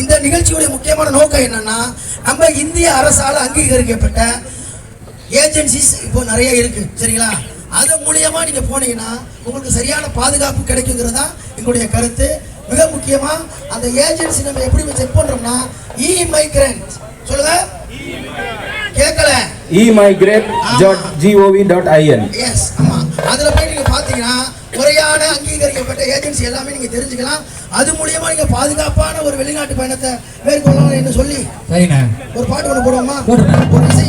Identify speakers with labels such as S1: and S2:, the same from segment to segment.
S1: இந்த நிகழ்ச்சியுடைய முக்கியமான நோக்கம் என்னன்னா நம்ம இந்திய அரசால் அங்கீகரிக்கப்பட்ட ஏஜென்சிஸ் இப்போ நிறைய இருக்கு சரிங்களா? அது மூலியமா நீங்க போனீங்கன்னா உங்களுக்கு சரியான பாதுகாப்பு கிடைக்குங்கிறது தான் எங்களுடைய கருத்து. மிக முக்கியமா அந்த ஏஜென்சி நம்ம எப்படி செக் பண்றோம்னா இ மைக்ரண்ட் சொல்லுங்க. கேட்கல.
S2: Emigrate.gov.in
S1: எஸ் ஆமா. அதுல போய் நீங்க பாத்தீங்கன்னா முறையான அங்கீகரிக்கப்பட்ட ஏஜென்சி எல்லாமே நீங்க தெரிஞ்சுக்கலாம். அது மூலியமா நீங்க பாதுகாப்பான ஒரு வெளிநாட்டு பயணத்தை மேற்கொள்ளலாம் என்று சொல்லி ஒரு பாட்டு ஒன்று போடுவோமா. ஒரு இசை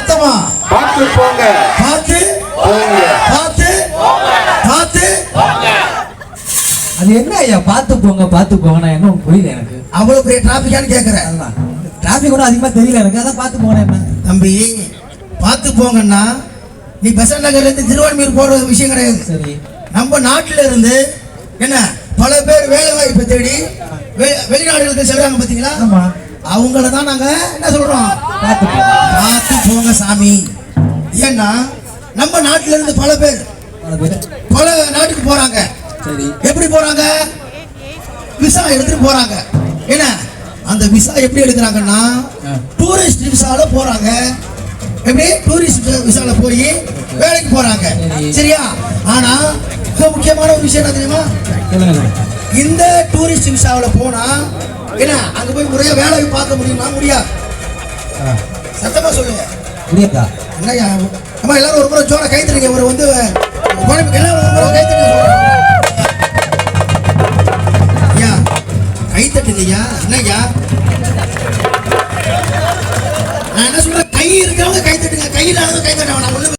S1: சத்தமா?
S2: பார்த்து போங்க.
S1: பார்த்து?
S2: போங்க.
S1: பார்த்து? பார்த்து?
S3: அது என்ன ஐயா? பார்த்து போங்க பார்த்து போங்க. நான் என்ன புரியல எனக்கு.
S1: அவ்வளவு பெரிய டிராபிக்கான்னு கேக்குறேன்
S3: அதுதான் டிராஃபிக் ஒன்றும் அதிகமாக தெரியல எனக்கு. அதான் பார்த்து போனேன் என்ன
S1: தம்பி பார்த்து போங்கன்னா நீ பெசன்ட் நகர்ல இருந்து திருவான்மையூர் போற விஷயம் கிடையாது.
S3: சரி.
S1: நம்ம நாட்டில இருந்து என்ன பல பேர் வேலை வாய்ப்பை தேடி வெளிநாடுகளுக்கு செல்றாங்க பாத்தீங்களா?
S3: ஆமா.
S1: அவங்கள தான் நாங்க என்ன சொல்றோம்?
S3: பார்த்து போங்க.
S1: சாமி. ஏன்னா நம்ம நாட்டில இருந்து பல பேர்
S3: பல
S1: நாட்டுக்கு போறாங்க.
S3: சரி.
S1: எப்படி போறாங்க? விசா எடுத்துட்டு போறாங்க. என்ன? அந்த விசா எப்படி எடுக்கிறாங்கன்னா. டூரிஸ்ட் விசால போறாங்க. எப்படி? டூரிஸ்ட் விசால போய் வேலைக்கு போறாங்க.
S3: சரி.
S1: சரியா? ஆனா மிக முக்கியமான ஒரு விஷயம் என்ன தெரியுமா. இந்த டூரிஸ்ட் விசாவில் போனா என்ன அங்க போய் முறையா வேலை பார்க்க முடியுமா? முடியாது.
S3: ஆ,
S1: சத்தமா சொல்லுங்க
S3: புரியுதா
S1: என்னய்யா? அம்மா எல்லாரும் ஒரு முறை ஜோர கைத்தறிங்க ஒரு வந்து எல்லாரும் ஒரு முறை கைத்தறிங்க ஐயா கைத்தட்டுங்க ஐயா என்னய்யா? நான் என்ன சொல்றேன்? கை இருக்கிறவங்க கைத்தட்டுங்க. கை இல்லாதவங்க கைத்தட்ட வேணாம்.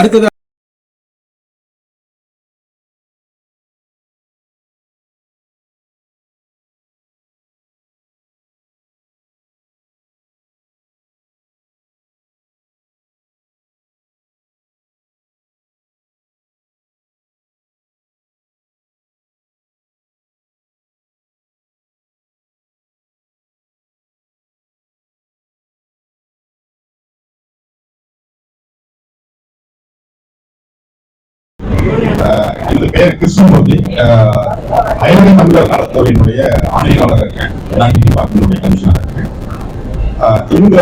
S4: அடுத்தது
S5: எனது கிருஷ்ணமூர்த்தி அயல்வழி தமிழர் நலத்துறையினுடைய ஆணையாளர் இருக்கேன் பேங்கிங் பார்க்கக்கூடிய கமிஷனர் இருக்கேன் இந்த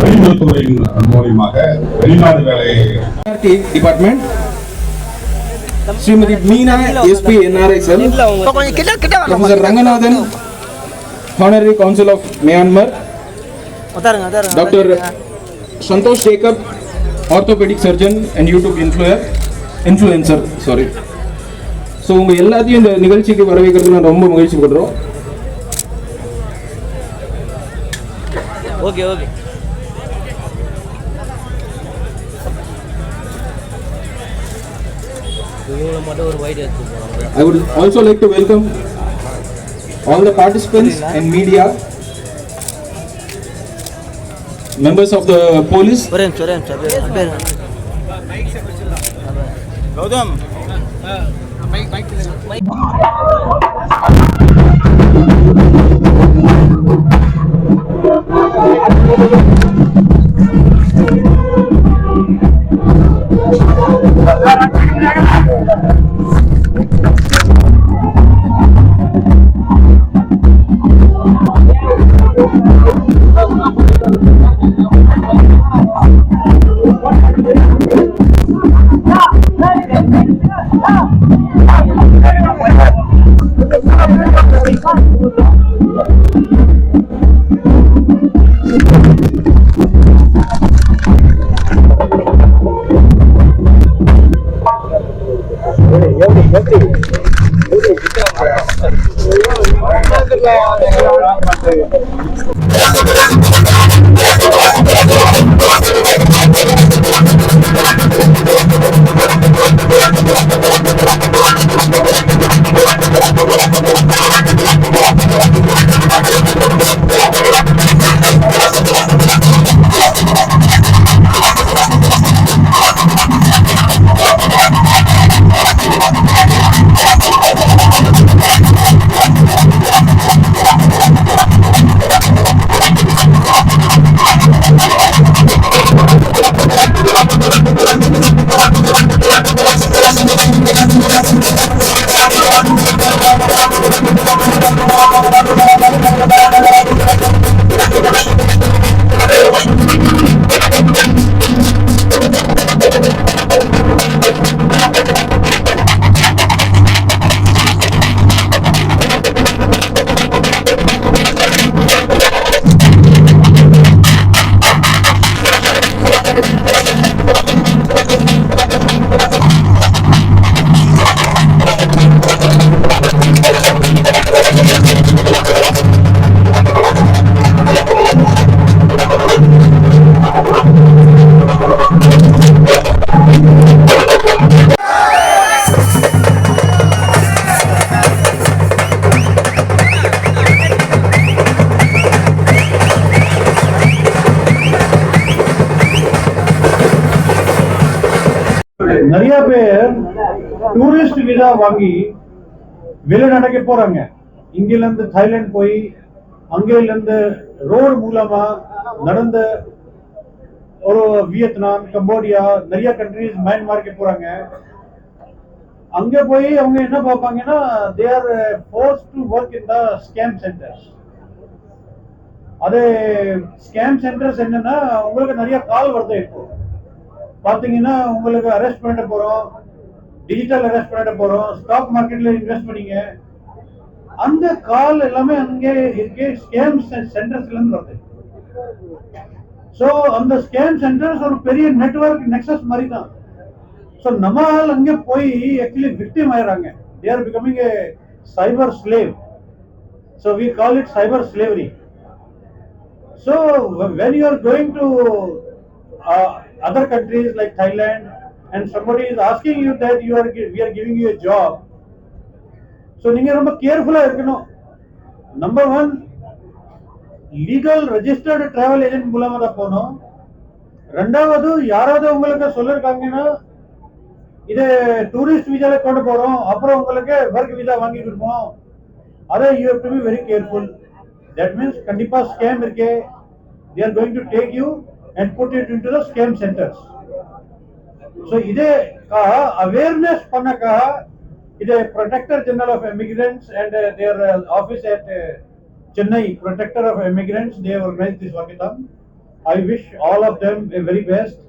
S5: வெளியுறவுத்துறையின் மூலியமாக வெளிநாடு வேலை
S4: department Shrimati Meena SP NRI
S6: cell கிட்ட கிட்ட
S4: professor Ranganathan honorary council
S6: of Myanmar
S4: doctor Santhosh Jacob orthopaedic surgeon and YouTube இன்ஃப்ளூயர் influencer sorry so உங்கள் எல்லாத்தையும் இந்த நிகழ்ச்சிக்கு வரவேற்கிறது நான் ரொம்ப மகிழ்ச்சி படுறோம்
S6: okay okay
S4: I would also like to welcome all the participants and media, members of the police,
S6: Gautham bike bike
S7: bike Thank you. Visa வாங்கி வெளிநாட்டுக்கு போறாங்க. இங்கில இருந்து தாய்லாந்து போய் அங்கிலிருந்து ரோடு மூலமா நடந்த ஒரு வியட்நாம் கம்போடியா நிறைய கண்ட்ரிஸ் மியான்மார்க்கு போறாங்க. அங்க போய் அவங்க என்ன பார்ப்பாங்கன்னா they are forced to work in the scam centres அது ஸ்கேம் சென்டர்ஸ் என்னன்னா உங்களுக்கு நிறைய கால் வருது இப்போ. பாத்தீங்கன்னா உங்களுக்கு அரெஸ்ட் பண்ணிட்டு போறோம். டிஜிட்டல் அரெஸ்ட் பண்ணிட்டு போறோம். ஸ்டாக் மார்க்கெட்ல இன்வெஸ்ட் பண்ணீங்க. அந்த கால் எல்லாமே அங்கே இருக்கு. ஸ்கேம் சென்டர்ஸ்ல இருந்து வருது. சோ அந்த ஸ்கேம் சென்டர்ஸ் ஒரு பெரிய நெட்வொர்க் நெக்ஸஸ் மாதிரி தான் ஸோ நம்ம ஆள் அங்கே போய் ஆக்சுவலி விக்டிம் ஆயிடுறாங்க. They are becoming a cyber slave so we call it cyber slavery so when you are going to uh, other countries like Thailand, and somebody is asking you that you are we are giving you a job. So நீங்க ரொம்ப கேர்ஃபுல்லா இருக்கணும். Number one legal registered travel agent மூலமா தான் போகணும். ரெண்டாவது யாராவது உங்களுக்கு சொல்லிருக்காங்கன்னா இது டூரிஸ்ட் விசால கொண்டு போறோம். அப்புறம் உங்களுக்கு ஒர்க் விசா வாங்கி கொடுப்போம். அதை you have to be very careful that means கண்டிப்பா ஸ்கேம் இருக்கே. They are going to take you and put in into the scam centers. So ಇದೇ ಅವೇರ್ನೆಸ್ ಪನ್ನಕ ಇದೆ protector general of emigrants and their office at Chennai protector of emigrants they organise this walkathon I wish all of them a very best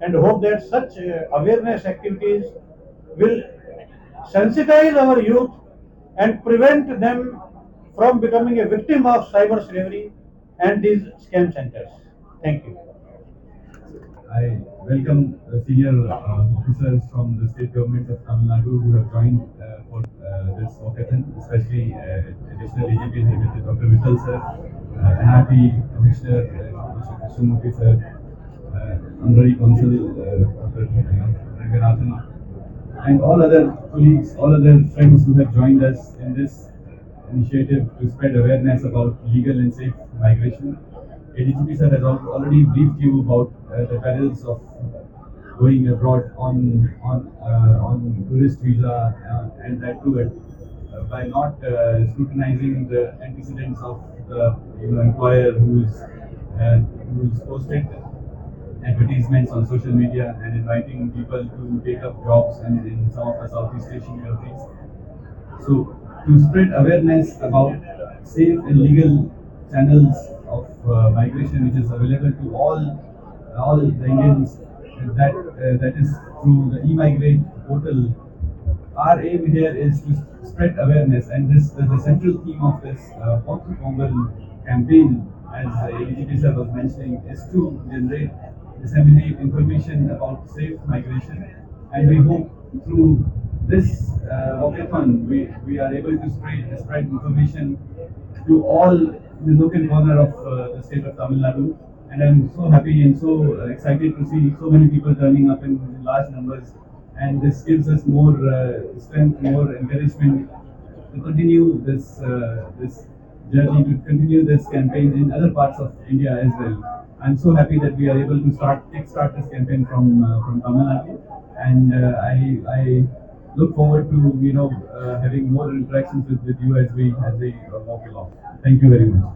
S7: and hope that such awareness activities will sensitize our youth and prevent them from becoming a victim of cyber slavery and these scam centers. Thank you.
S8: I welcome the senior uh, officers from the state government of Tamil Nadu who have joined uh, for uh, this walkathon, especially uh, additional AGP Executive Dr. Vittal sir, uh, NRT Commissioner uh, Mr. Krishnamurthy sir, uh, Consul uh, Dr. Ranganathan, and all other colleagues, all other friends who have joined us in this initiative to spread awareness about legal and safe migration. ADGP sir has already briefed you about uh, the perils of going abroad on on uh, on tourist visa uh, and that too uh, by not scrutinizing the antecedents of the you know, employer who's uh, who's posted advertisements on social media and inviting people to take up jobs and in some of the Southeast Asian countries. So to spread awareness about safe and legal channels migration which is available to all all the Indians uh, that uh, that is through the e-migrate portal. Our aim here is to spread awareness and this the, the central theme of this uh, Pongal campaign as uh, ADGP sir was mentioning is to generate disseminate information about safe migration and we hope through this uh, walkathon we, we are able to spread, spread information to all the nook and corner of uh, the state of Tamil Nadu and I'm so happy and so excited to see so many people turning up in, large numbers and this gives us more uh, strength, more encouragement to continue this uh, this journey, to continue this campaign in other parts of India as well. I'm so happy that we are able to start kickstart this campaign from uh, from Tamil Nadu, and uh, I I look forward to you know uh, having more interactions with, with you as we as we walk along. Thank you very much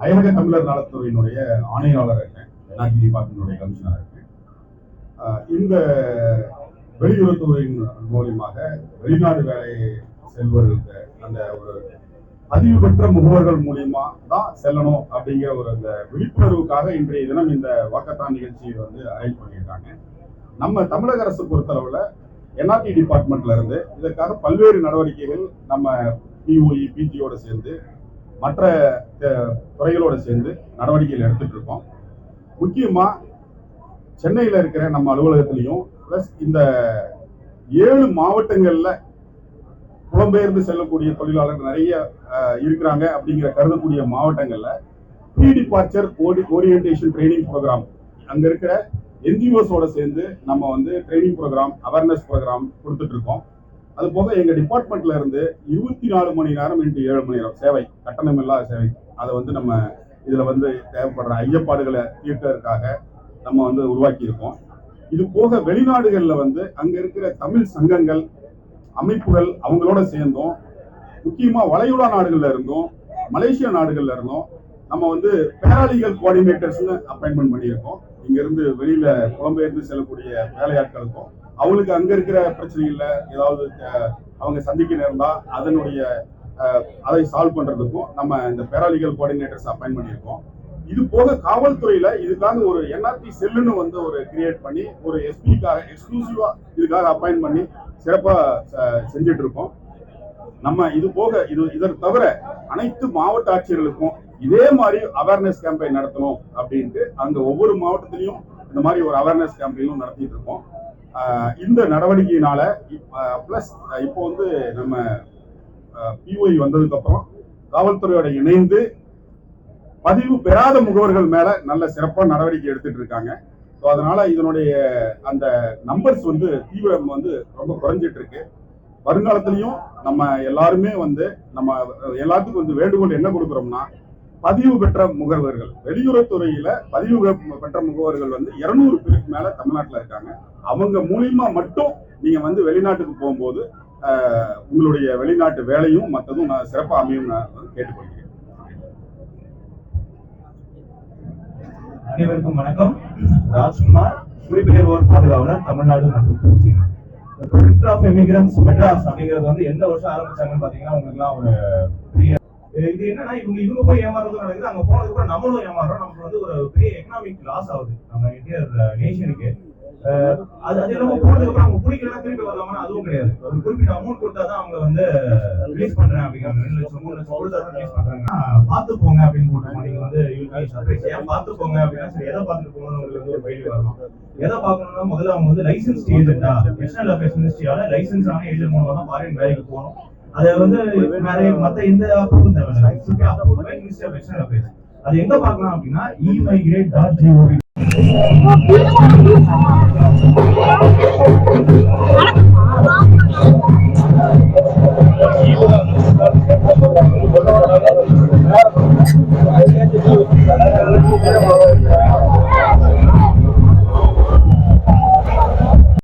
S5: அயலக தமிழர் நலத்துறையினுடைய ஆணையாளர் இருக்கேன் NRT டிபார்ட்மெண்ட்டுடைய commissioner இருக்கேன் ஆஹ் இந்த வெளியுறவுத்துறையின் மூலியமாக வெளிநாடு வேலை செல்வர்களுக்கு அந்த ஒரு பதிவு பெற்ற முகவர்கள் மூலியமா தான் செல்லணும் அப்படிங்கிற ஒரு அந்த விழிப்புணர்வுக்காக இன்றைய தினம் இந்த வாக்கத்தான் நிகழ்ச்சியை வந்து அரேஞ்ச் பண்ணியிருக்காங்க. நம்ம தமிழக அரசு பொறுத்தளவில் என்ஆர்டி டிபார்ட்மெண்ட்ல இருந்து இதற்காக பல்வேறு நடவடிக்கைகள் நம்ம பிஓஇ பிஜியோட சேர்ந்து மற்ற துறைகளோடு சேர்ந்து நடவடிக்கைகள் எடுத்துட்டு இருக்கோம். முக்கியமாக சென்னையில் இருக்கிற நம்ம அலுவலகத்திலையும் ப்ளஸ் இந்த ஏழு மாவட்டங்களில் புலம்பெயர்ந்து செல்லக்கூடிய தொழிலாளர்கள் நிறைய இருக்கிறாங்க அப்படிங்கிற கருதக்கூடிய மாவட்டங்களில் pre departure orientation training programme அங்கே இருக்கிற என்ஜிஓஸோட சேர்ந்து நம்ம வந்து ட்ரைனிங் ப்ரோக்ராம் அவேர்னஸ் ப்ரோக்ராம் கொடுத்துட்ருக்கோம் அது போக எங்க டிபார்ட்மெண்ட்ல இருந்து இருபத்தி நாலு மணி நேரம் இன்ட்டு ஏழு மணி நேரம் சேவை கட்டணம் இல்லாத சேவை. அதை வந்து நம்ம இதுல வந்து தேவைப்படுற ஐயப்பாடுகளை தீர்க்கறதுக்காக நம்ம வந்து உருவாக்கி இருக்கோம் இது போக வெளிநாடுகளில் வந்து அங்க இருக்கிற தமிழ் சங்கங்கள் அமைப்புகள் அவங்களோட சேர்ந்தோம் முக்கியமா வளைகுடா நாடுகள்ல இருந்தும் மலேசியா நாடுகள்ல இருந்தும் நம்ம வந்து பேராலீகல் கோஆர்டினேட்டர்ஸ்னு அப்பாயின்மெண்ட் பண்ணியிருக்கோம். இங்க இருந்து வெளியில புலம்பெயர்ந்து செல்லக்கூடிய வேலையாட்களுக்கும் அவங்களுக்கு அங்க இருக்கிற பிரச்சனைகள்ல ஏதாவது அவங்க சந்திக்க நேர்ந்தா அதனுடைய அதை சால்வ் பண்றதுக்கும் நம்ம இந்த பேராலிகல் கோஆர்டினேட்டர்ஸ் அப்பாயின் பண்ணியிருக்கோம். இது போக காவல்துறையில இதுக்காக ஒரு என்ஆர்டி செல்லுன்னு வந்து ஒரு கிரியேட் பண்ணி ஒரு எஸ்பிக்காக எக்ஸ்க்ளூசிவா இதுக்காக அப்பாயின் பண்ணி சிறப்பா செஞ்சுட்டு இருக்கோம் நம்ம இது போக இது இதற்கு தவிர அனைத்து மாவட்ட ஆட்சியர்களுக்கும் இதே மாதிரி அவேர்னஸ் கேம்பெயின் நடத்தணும் அப்படின்ட்டு அங்க ஒவ்வொரு மாவட்டத்திலையும் இந்த மாதிரி ஒரு அவேர்னஸ் கேம்பெயினும் நடத்திட்டு இருக்கோம். இந்த நடவடிக்கையினால பிளஸ் இப்போ வந்து நம்ம பிஓஐ வந்ததுக்கு அப்புறம் காவல்துறையோட இணைந்து பதிவு பெறாத முகவர்கள் மேல நல்ல சிறப்பான நடவடிக்கை எடுத்துட்டு இருக்காங்க. ஸோ அதனால இதனுடைய அந்த நம்பர்ஸ் வந்து தீவிரம் வந்து ரொம்ப குறைஞ்சிட்டு இருக்கு. வருங்காலத்திலையும் நம்ம எல்லாருமே வந்து நம்ம எல்லாத்துக்கும் வந்து வேண்டுகோள் என்ன கொடுக்குறோம்னா பதிவு பெற்ற முகவர்கள். வெளியுறவுத்துறையில பதிவு பெற்ற முகவர்கள் வந்து இருநூறு பேருக்கு மேல தமிழ்நாட்டுல இருக்காங்க. அவங்க மூலியமா மட்டும் நீங்க வந்து வெளிநாட்டுக்கு போகும்போது உங்களுடைய வெளிநாட்டு வேலையும் மற்றதும் நான் சிறப்பாக அமையும் நான் கேட்டுக்கொள்கிறேன்.
S9: அனைவருக்கும் வணக்கம். ராஜ்குமார் குடிபெயர்வோர் பாதுகாவலர் தமிழ்நாடு மற்றும் Trichy. Protector of emigrants Madras அப்படிங்கிறது வந்து எந்த வருஷம் ஆரம்பிச்சாங்கன்னு பாத்தீங்கன்னா உங்களுக்குலாம் ஒரு பெரிய இது என்னன்னா இவங்க இவங்க போய் ஏமாறதும் நடக்குது. அங்க போனதுக்கு கூட நம்மளும் ஏமாறுறோம். நமக்கு வந்து ஒரு பெரிய எக்கனாமிக் லாஸ் ஆகுது நம்ம இந்தியா நேஷனுக்கு அது அது நம்ம போனதுக்கு அப்புறம் அவங்க பிடிக்கலாம் திருப்பி வரலாமா அதுவும் கிடையாது. ஒரு குறிப்பிட்ட அமௌண்ட் கொடுத்தா தான் அவங்க வந்து ரிலீஸ் பண்றேன் அப்படிங்கிற ரெண்டு லட்சம் மூணு லட்சம் கொடுத்தா தான் ரிலீஸ் பண்றாங்கன்னா பார்த்து போங்க அப்படின்னு போட்டோம் நீங்க வந்து சர்ப்ரைஸ் ஏன் பார்த்து போங்க அப்படின்னா சரி எதை பார்த்துட்டு போகணும்னு உங்களுக்கு வந்து ஒரு கேள்வி வரலாம் எதை பார்க்கணும்னா முதல்ல அவங்க வந்து லைசன்ஸ் ஏஜென்டா நேஷனல் அஃபேர்ஸ் மினிஸ்ட்ரியால லைசன்ஸ் ஆன ஏஜென்ட் மூலமா தான் ஃபாரின் வேலைக்கு போகணும். அது வந்து நிறைய மத்த எந்த அப்ரூவும் தேவை அப்ரூவ் இங்கிலீஷ்ல வெப்சைட்ல பேசு அது எங்க பார்க்கலாம் அப்படின்னா இமைகிரேட் டாட் ஜிஓவி